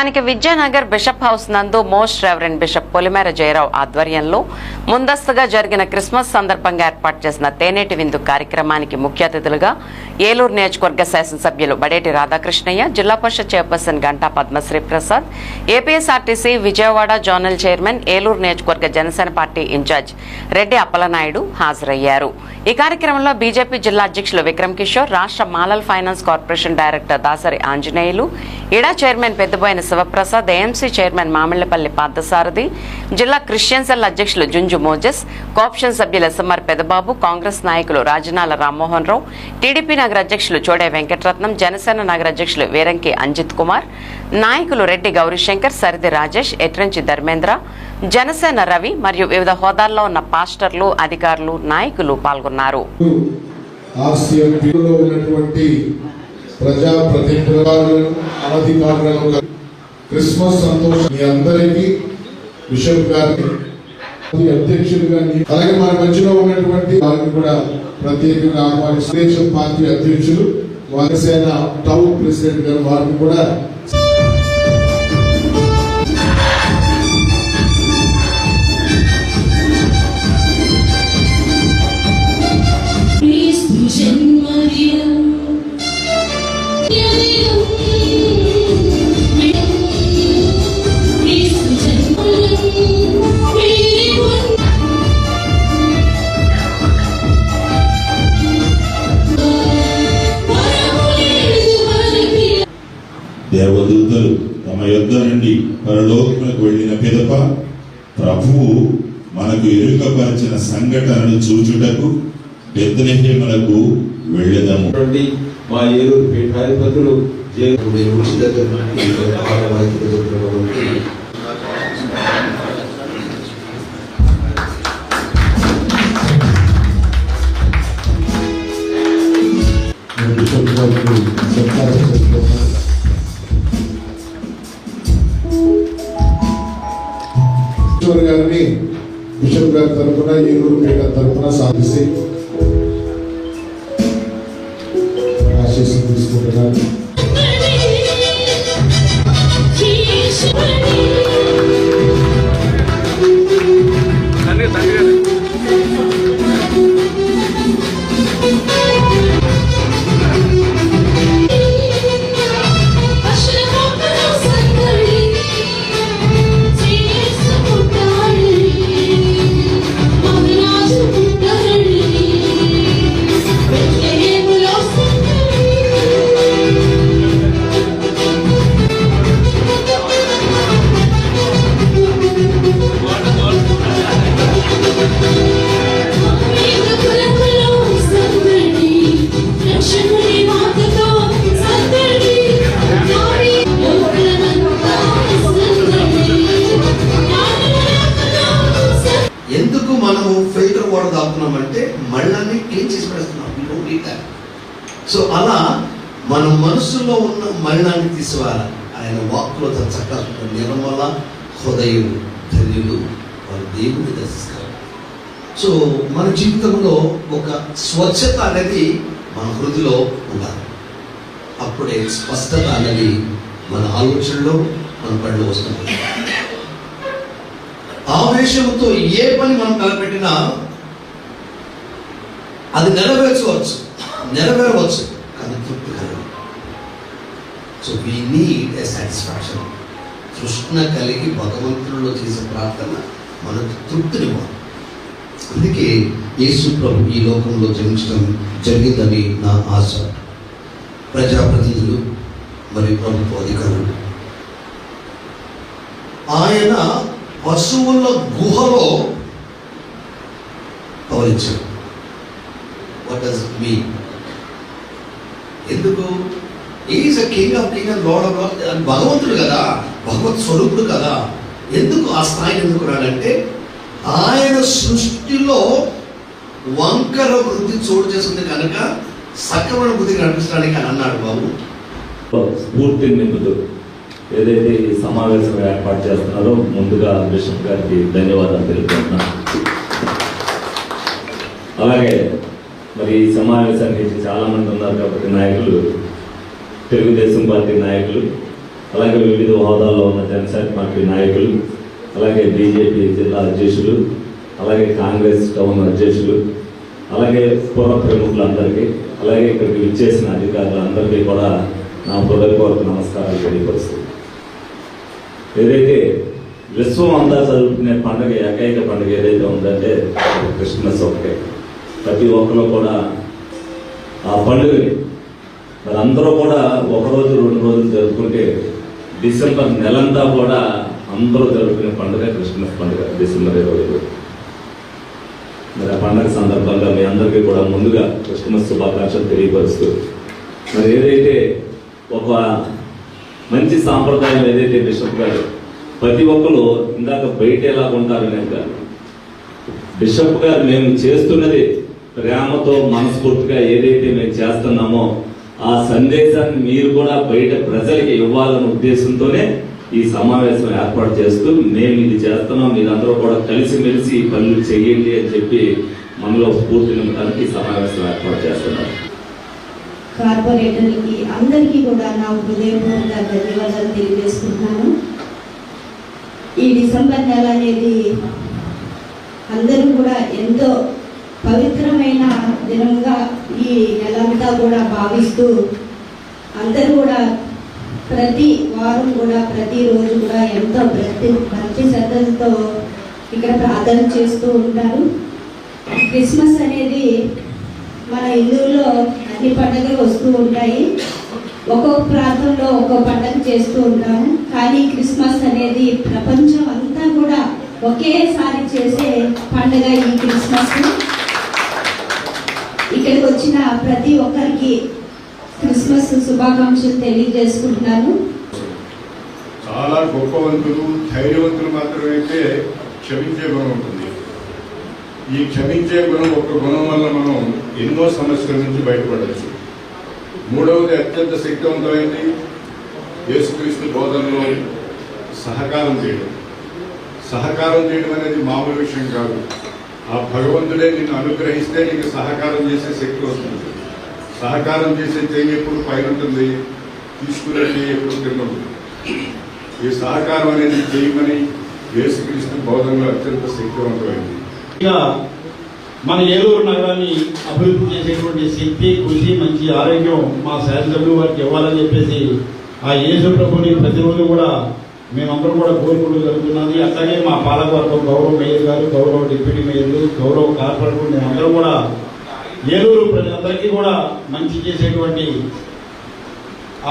స్థానిక Vidyanagar bishop house నందు most reverend bishop Polimera Jayarao ఆధ్వర్యంలో ముందస్తుగా జరిగిన క్రిస్మస్ సందర్భంగా ఏర్పాటు చేసిన తేనేటి విందు కార్యక్రమానికి ముఖ్య అతిథులుగా ఏలూరు నియోజకవర్గ శాసనసభ్యులు Badeti Radhakrishnayya Zilla Parishad chairperson Ganta Padmasri Prasad APSRTC Vijayawada zonal chairman Eluru నియోజకవర్గ జనసేన పార్టీ ఇన్ఛార్జ్ రెడ్డి అప్పలనాయుడు హాజరయ్యారు. ఈ కార్యక్రమంలో బీజేపీ జిల్లా అధ్యక్షులు విక్రమ్ కిషోర్ రాష్ట్ర మాలల్ finance corporation director Dasari Anjaneyulu ఇడా chairman Peddaboina Sivaprasad AMC chairman Mamillapalli Parthasarathi జిల్లా క్రిస్టియన్ సెల్ అధ్యక్షులు జుంజు మోజెస్ కోఆప్షన్ సభ్యులు ఎస్ఎంఆర్ పెదబాబు కాంగ్రెస్ నాయకులు రాజనాల రామ్మోహన్ రావు టీడీపీ నగర అధ్యక్షులు చోడే వెంకటరత్నం జనసేన నగర అధ్యక్షులు వీరంకి అంజిత్ కుమార్ నాయకులు రెడ్డి గౌరీశంకర్ సరిది రాజేష్ ఎట్రంచి ధర్మేంద్ర జనసేన రవి మరియు వివిధ హోదాల్లో ఉన్న పాస్టర్లు అధికారులు నాయకులు పాల్గొన్నారు. ఆర్సీఎంపీలో ఉన్నటువంటి ప్రజా అనధికారులను క్రిస్మస్ సంతోషం. మీ అందరికీ బిషప్ గారిని అధ్యక్షులుగా నీ- అలాగే మన మధ్యలో ఉన్నటువంటి వారిని కూడా ప్రత్యేకంగా ఆహ్వానిస్తూ దేశం పార్టీ అధ్యక్షులు వారిసేన టౌన్ ప్రెసిడెంట్ గారు వారిని కూడా దేవదూతలు తమ యొద్ద నుండి పరలోకములకు వెళ్ళిన పిదప ప్రభువు మనకు ఎరుకపరిచిన సంఘటనను చూచుటకు బెత్లెహేములకు వెళ్ళదము. మా ఏలూరు పీఠాధిపతులు జే మీరు ఉచిత గారిని బిషప్ గారి తరఫున ఏలూరు పేట తరఫున సాధిస్తే సో అలా మన మనసులో ఉన్న మరణాన్ని తీసివేయాలి ఆయన వాక్కులో తన చక్కగా వల్ల హృదయం ధన్యులు వారు దేవుని దర్శిస్తారు. సో మన జీవితంలో ఒక స్వచ్ఛత అనేది మన హృదిలో ఉండాలి. అప్పుడే స్పష్టత అనేది మన ఆలోచనలో మన పనులు వస్తుంది. ఆవేశంతో ఏ పని మనం తలపెట్టినా అది నెరవేర్చవచ్చు. నెరవేరవచ్చు కానీ తృప్తి కలగదు. So we need a satisfaction తృష్ణ కలిగి భగవంతుల్లో చేసే ప్రార్థన మనకు తృప్తినివ్వాలి అందుకే యేసు ప్రభు ఈ లోకంలో జన్మించడం జరిగిందని నా ఆశ. ప్రజాప్రతినిధులు మరియు ప్రభుత్వ అధికారులు. ఆయన పశువుల గుహలో పవరించాడు వాట్ డస్ మీ ఎందుకు? Is a king of king and lord of భగవంతుడు కదా భగవత్ స్వరూపుడు కదా. ఎందుకు ఆ స్థాయిని ఎందుకు రాడంటే ఆయన సృష్టిలో వంకర వృద్ధి చోటు చేసుకుంది కనుక సక్రమణ బుద్ధి కనిపించడానికి అని అన్నాడు బాబు. స్ఫూర్తిని నింపుతూ ఏదైతే ఈ సమావేశం ఏర్పాటు చేస్తున్నారో ముందుగా బిషప్ గారికి ధన్యవాదాలు తెలుపుతున్నాను అలాగే మరి ఈ సమావేశానికి చాలా మంది ఉన్నారు కాబట్టి నాయకులు తెలుగుదేశం పార్టీ నాయకులు అలాగే వివిధ హోదాల్లో ఉన్న జనసేన పార్టీ నాయకులు అలాగే బీజేపీ జిల్లా అధ్యక్షులు అలాగే కాంగ్రెస్ టౌన్ అధ్యక్షులు అలాగే పూర్వ ప్రముఖులందరికీ అలాగే ఇక్కడికి విచ్చేసిన అధికారులందరికీ కూడా నా హృదయపూర్వక నమస్కారాలు తెలియపరుస్తుంది ఏదైతే విశ్వం అంతా జరుపుకునే పండుగ ఏకైక పండుగ ఏదైతే ఉందంటే క్రిస్మస్ ఒకటే. ప్రతి ఒక్కరు కూడా ఆ పండుగని మరి అందరూ కూడా ఒకరోజు రెండు రోజులు జరుపుకుంటే డిసెంబర్ నెలంతా కూడా అందరూ జరుపుకునే పండుగ క్రిస్మస్ పండుగ డిసెంబర్ ఇరవై మరి ఆ పండుగ సందర్భంగా మీ అందరికీ కూడా ముందుగా క్రిస్మస్ శుభాకాంక్షలు తెలియపరుస్తూ మరి ఏదైతే ఒక మంచి సాంప్రదాయం ఏదైతే బిషప్ గారు ప్రతి ఒక్కరు ఇందాక బయట ఎలా ఉంటారు కనుక బిషప్ గారు మేము చేస్తున్నది ప్రేమతో మనస్ఫూర్తిగా ఏదైతే మేము చేస్తున్నామో ఆ సందేశాన్ని మీరు కూడా బయట ప్రజలకి ఇవ్వాలన్న ఉద్దేశంతోనే ఈ సమావేశం ఏర్పాటు చేస్తూ మేము ఇది చేస్తున్నాం మీరందరూ కూడా కలిసిమెలిసి ఈ పనులు చేయండి అని చెప్పి మనలో స్ఫూర్తి నింపడానికి సమావేశం ఏర్పాటు చేస్తున్నారు కార్పొరేటర్కి అందరికీ కూడా నా హృదయపూర్వక ధన్యవాదాలు తెలియజేసుకుంటున్నాను. ఈ డిసెంబర్ నెల అనేది అందరూ కూడా ఎంతో పవిత్రమైన దినంగా ఈ నెలంతా కూడా భావిస్తూ అందరూ కూడా ప్రతి వారం కూడా ప్రతిరోజు కూడా ఎంతో ప్రతి మంచి శ్రద్ధలతో ఇక్కడ ప్రార్థన చేస్తూ ఉంటారు. క్రిస్మస్ అనేది మన హిందువుల్లో అన్ని పండుగలు వస్తూ ఉంటాయి. ఒక్కొక్క ప్రాంతంలో ఒక్కో పండుగ చేస్తూ ఉంటాము. కానీ క్రిస్మస్ అనేది ప్రపంచం అంతా కూడా ఒకేసారి చేసే పండుగ ఈ క్రిస్మస్. ఇక్కడికి వచ్చిన ప్రతి ఒక్కరికి క్రిస్మస్ శుభాకాంక్షలు తెలియజేసుకుంటున్నాను. చాలా గొప్పవంతులు ధైర్యవంతులు మాత్రమైతే క్షమించే గుణం ఉంటుంది. ఈ క్షమించే గుణం ఒక గుణం వల్ల మనం ఎన్నో సమస్యల నుంచి బయటపడవచ్చు మూడవది అత్యంత శక్తివంతమైంది యేసుక్రీస్తు బోధనలో సహకారం చేయడం. సహకారం చేయడం అనేది మామూలు విషయం కాదు. ఆ భగవంతుడే నిన్ను అనుగ్రహిస్తే నీకు సహకారం చేసే శక్తి వస్తుంది. సహకారం చేసే చెయ్యి ఎప్పుడు పైన ఉంటుంది తీసుకునే చెయ్యి ఎప్పుడు కింద ఉంటుంది ఈ సహకారం అనేది చేయమని యేసుక్రీస్తు బౌద్ధంలో అత్యంత శక్తివంతమైంది మన ఏలూరు నగరాన్ని అభివృద్ధి చేసేటువంటి శక్తి కృషి మంచి ఆరోగ్యం మా శాసనసభ్యులు వారికి ఇవ్వాలని చెప్పేసి ఆ యేసు ప్రభుని ప్రతిరోజు కూడా మేమందరం కూడా కోరుకుంటూ జరుగుతున్నది. అట్లాగే మా పాలకవర్గం గౌరవ మేయర్ గారు గౌరవ డిప్యూటీ మేయర్లు గౌరవ కార్పొరేటర్ మేమందరం కూడా ఏలూరు ప్రజలందరికీ కూడా మంచి చేసేటువంటి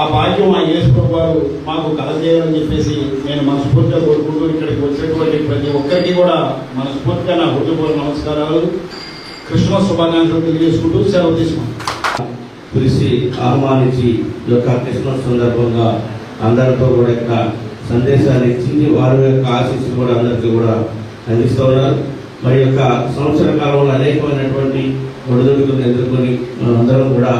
ఆ భాగ్యం ఆ యేసు వారు మాకు కలజేయాలని చెప్పేసి నేను మనస్ఫూర్తిగా కోరుకుంటూ ఇక్కడికి వచ్చినటువంటి ప్రతి ఒక్కరికి కూడా మనస్ఫూర్తిగా నా హృదయపూర్వ నమస్కారాలు. క్రిస్మస్ శుభాకాంక్షలు తెలియజేసుకుంటూ సెలవు తీసుకున్నాను పిలిచి ఆహ్వానించి ఈ యొక్క క్రిస్మస్ సందర్భంగా అందరితో కూడా ఇక్కడ సందేశాన్ని ఇచ్చింది. వారి యొక్క ఆశీస్సు కూడా అందరికీ కూడా అందిస్తూ ఉన్నారు. మరి యొక్క సంవత్సర కాలంలో అనేకమైనటువంటి ఒడిదుడుకులను ఎదుర్కొని అందరం కూడా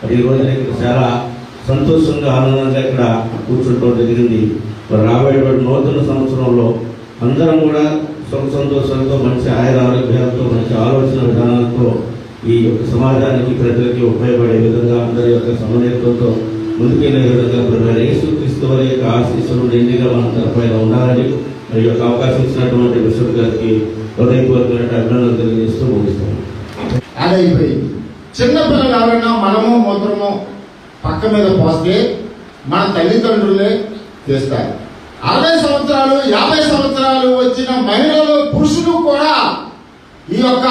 మరి ఈ రోజున ఇక్కడ చాలా సంతోషంగా ఆనందంగా ఇక్కడ కూర్చుంటం జరిగింది. మరి రాబోయేటువంటి నూతన సంవత్సరంలో అందరం కూడా సుఖ సంతోషాలతో మంచి ఆయుర ఆరోగ్యాలతో మంచి ఆలోచన విధానాలతో ఈ యొక్క సమాజానికి ప్రజలకి ఉపయోగపడే విధంగా అందరి యొక్క సమన్వయంతో ముందుకెళ్ళే విధంగా మరి క్రీస్తు వారి యొక్క ఆశీస్సులు నిండిగా మన తరఫున ఉండాలని మరి ఈ యొక్క అవకాశం ఇచ్చినటువంటి బిషప్ గారికి హృదయపూర్వకమైన అభినందనలు తెలియజేస్తూ ముగిస్తాను అది చిన్నపిల్లలు ఎవరైనా మనము మూత్రము పక్క మీద పోస్తే మన తల్లిదండ్రులే చేస్తారు. అరవై సంవత్సరాలు యాభై సంవత్సరాలు వచ్చిన మహిళలు పురుషులు కూడా ఈ యొక్క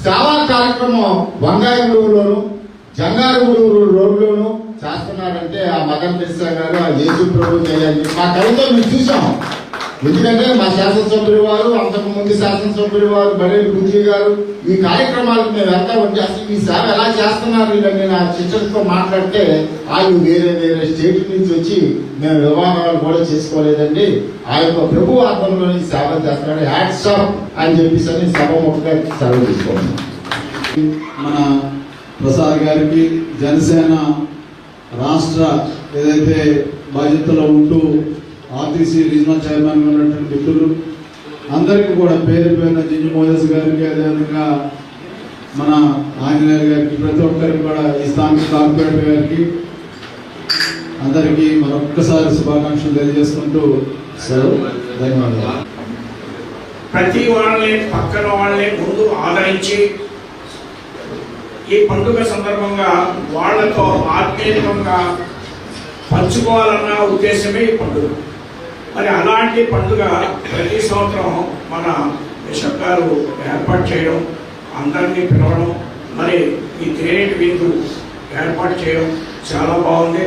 సేవా కార్యక్రమం వంగాయ గురువులోను జంగారు గురువు రోడ్లోను చేస్తున్నారంటే ఆ మదర్ తెరిసా గారు ఆ యేసు ప్రభు చేయాలి మా కవితో మేము చూసాం. ఎందుకంటే మా శాసనసభ్యులు వారు అంతకు ముందు శాసనసభ్యులు వారు బడే గుంజీ గారు ఈ కార్యక్రమాలకు మేము వెళ్తా ఉంటే అసలు ఈ సేవ ఎలా చేస్తున్నారు వీళ్ళని నా శిక్షకుతో మాట్లాడితే ఆయన వేరే వేరే స్టేట్ నుంచి వచ్చి మేము వివాహాలు కూడా చేసుకోలేదండి. ఆ యొక్క ప్రభు ఆత్మలోని సేవ చేస్తున్నాడు. హ్యాట్స్ ఆఫ్ అని చెప్పేసి అని సభ ముఖంగా సెలవు తీసుకోండి. మన ప్రసాద్ గారికి జనసేన రాష్ట్ర ఏదైతే బాధ్యతలో ఉంటూ ఆర్టీసీ రీజనల్ చైర్మన్ ఉన్నటువంటి మిత్రులు అందరికీ కూడా పేరు పేరున జింజు మోజస్ గారికి అదేవిధంగా మన ఆంజనేయ గారికి ప్రతి ఒక్కరికి కూడా ఈ స్థానిక కార్పొరేటర్ గారికి అందరికీ మరొక్కసారి శుభాకాంక్షలు తెలియజేసుకుంటూ సెలవు. ధన్యవాదాలు. ప్రతి వాళ్ళని పక్కన వాళ్ళని ముందు ఆదరించి ఈ పండుగ సందర్భంగా వాళ్ళతో ఆత్మీయంగా పంచుకోవాలన్న ఉద్దేశమే ఈ పండుగ. మరి అలాంటి పండుగ ప్రతి సంవత్సరం మన బిషప్ గారు ఏర్పాటు చేయడం అందరినీ పిలవడం మరి ఈ తేనెటి విందు ఏర్పాటు చేయడం చాలా బాగుంది.